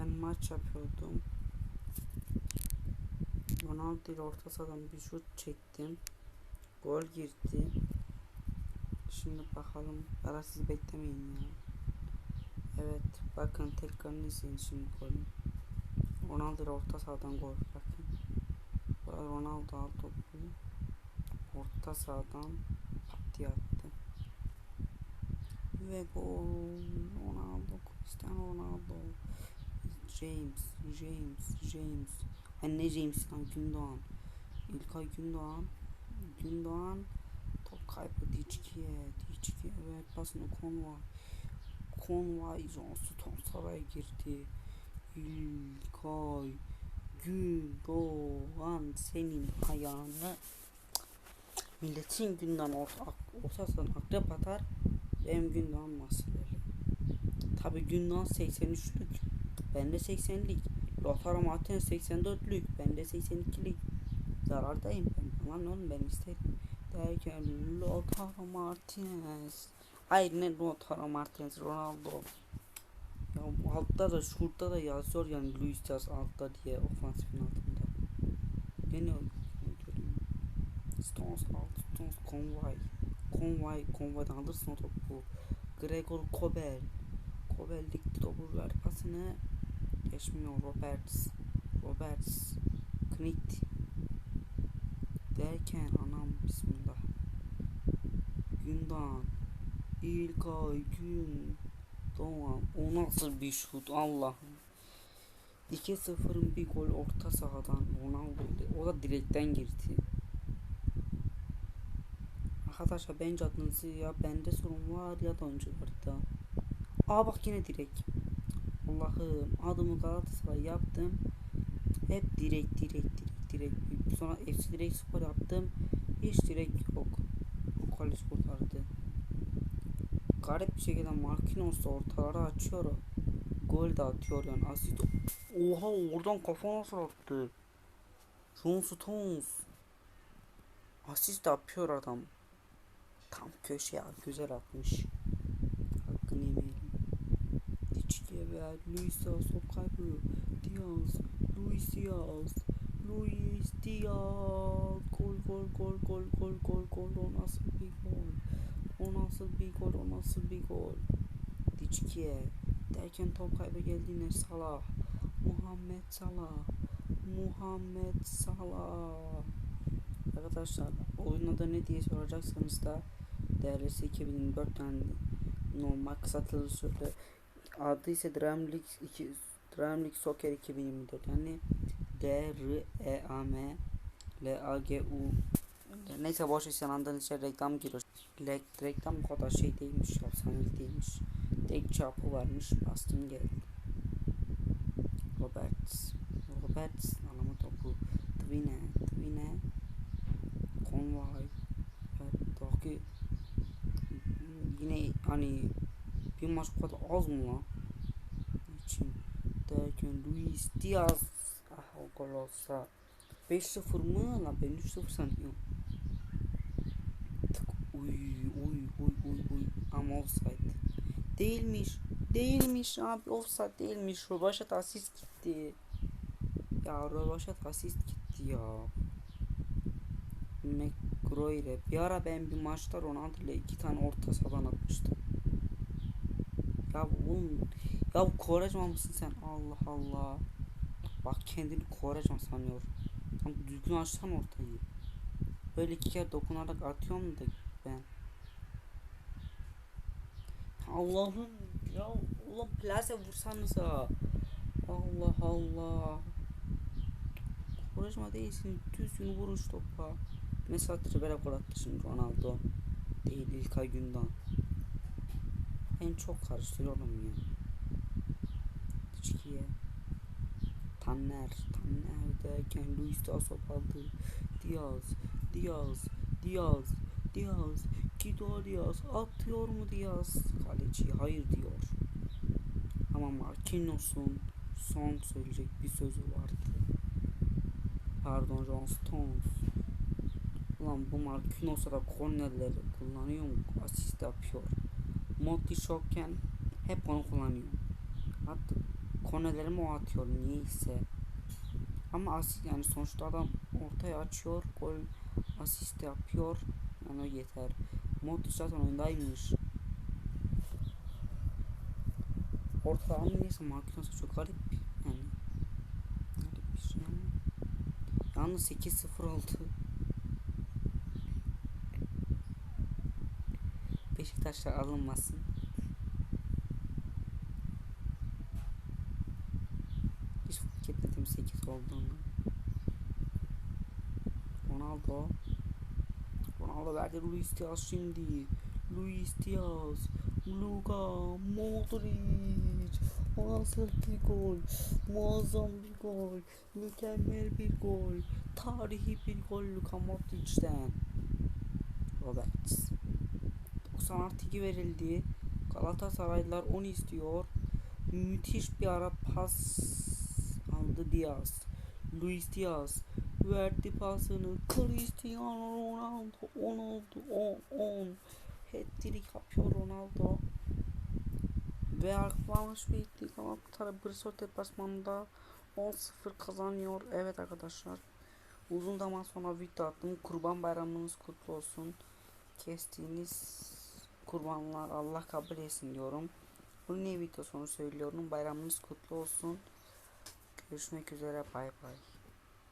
Ben maç yapıyordum. Ronaldo ile orta sahadan bir şut çektim. Gol girdi. Şimdi bakalım. Ara siz beklemeyin ya. Evet bakın tekrarını izleyin şimdi golü. Ronaldo ile orta sahadan gol bakın. Ronaldo aldı topu. Orta sahadan pat attı. Ve gol. Ronaldo. Cristiano Ronaldo. James. James. James. Ay ne James lan Gündoğan. İlkay Gündoğan. Gündoğan. Top kaybı Diçki'ye. Diçki evet pasını Konvay. Konvay Johnston saraya girdi. İlkay Gündoğan senin ayağını milletin günden orta, ortasından akrep atar benim Gündoğan mahsulleri. Tabi Gündoğan 83'lük ben de 80'lik Lautaro Martinez 84'lük ben de 82'lik zarardayım ben. Aman oğlum ben isterim. Derken Lautaro Martinez hayır ne Lautaro Martinez Ronaldo. Ya altta da şurada da yazıyor yani Luis Diaz altta diye ofansifin altında. Gene Stones alt Stones Conway. Conway Conway'dan alırsın o topu. Gregor Kobel. Kobel dikti topu ver pasını geçmiyor Roberts. Roberts Knit derken anam bismillah. Gündoğan İlkay Gün Doğan o nasıl bir şut Allah'ım. 2-0'ın bir gol orta sahadan Ronaldo o da direkten girdi. Arkadaşlar bence adınızı ya bende sorun var ya da oyuncularda. Aa bak yine direkt Allah'ım adımı Galatasaray yaptım. Hep direkt direkt direkt direkt. Sonra FC direkt spor yaptım. Hiç direkt yok. Kaleci kurtardı garip bir şekilde Marquinhos ortaları açıyor gol de atıyor yani asist. Oha oradan kafa nasıl attı John Stones asist yapıyor adam. Tam köşeye güzel atmış Diçki'ye ver Luis Diaz Luis Diaz Luis Diaz. Gol gol gol gol gol gol gol. O nasıl bir gol? O nasıl bir gol? O nasıl bir gol? Diçki'ye derken top kaybı geldi yine Salah. Muhammed Salah. Muhammed Salah. Arkadaşlar oyunun adı ne diye soracaksanız da DRS 2024 tane normal kısaltılı süre adı ise Dream League 2 Dream League Soccer 2024 yani D R E A M L A G U Neyse boş sen anladığın için reklam giriyor. Re reklam bu kadar şey değilmiş, efsanelik değilmiş. Tek çapı varmış, bastım geldi. Roberts, Roberts, alama topu, Twine, Twine, Conway, evet, Doki, yine hani bir maç bu kadar az mı lan? Diaz. Ah o gol olsa. 5-0 mı? Lan ben 3-0 sanıyorum. Uy uy uy uy uy. Ama offside. Değilmiş. Değilmiş abi. Offside değilmiş. Robaşat asist gitti. Ya Robaşat asist gitti ya. McGroy bir ara ben bir maçta Ronaldo ile iki tane orta sahadan atmıştım ya oğlum ya Kovarejma mısın sen? Allah Allah. Bak kendini Kovarejma sanıyor. Tam düzgün açsan ortayı. Böyle iki kere dokunarak atıyorum da ben. Allah'ım ya ulan plase vursanıza. Allah Allah. Kovarejma değilsin. Düzgün vuruş topa. Mesela Tribera gol attı şimdi Ronaldo. Değil İlkay Gündoğan. Ben çok karıştırıyorum ya. Diçkiye. Tanner. Tanner derken Luis Diaz top aldı. Diaz. Diaz. Diaz. Diaz. Gidiyor Diaz. Atıyor mu Diaz? Kaleci hayır diyor. Ama Marquinhos'un son söyleyecek bir sözü vardı. Pardon John Stones. Ulan bu Marquinhos'a da kornerleri kullanıyor mu? Asist yapıyor. Monty Shokken hep onu kullanıyor. Hatta Kornelerimi o atıyor niyeyse. Ama asist yani sonuçta adam ortaya açıyor. Gol asist yapıyor. Yani o yeter. Modric zaten oyundaymış. Ortada ama neyse Marquinhos çok garip. Yani garip bir şey ama. Yalnız 8-0 oldu. Beşiktaşlar alınmasın. Hiç fark etmedim 8 olduğunu. Ronaldo. Ronaldo verdi Luis Diaz şimdi. Luis Diaz. Luka Modric. Nasıl bir gol. Muazzam bir gol. Mükemmel bir gol. Tarihi bir gol Luka Modric'ten. Roberts. 90 artı 2 verildi. Galatasaraylılar 10 istiyor. Müthiş bir ara pas aldı Diaz. Luis Diaz verdi pasını. Cristiano Ronaldo 10 oldu. 10 10. Hat-trick yapıyor Ronaldo. Ve arkalanmış bir itlik ama Bristol deplasmanında 10-0 kazanıyor. Evet arkadaşlar. Uzun zaman sonra video attım. Kurban bayramınız kutlu olsun. Kestiğiniz kurbanlar Allah kabul etsin diyorum. Bunu niye video sonu söylüyorum. Bayramınız kutlu olsun. Görüşmek üzere. Bay bay.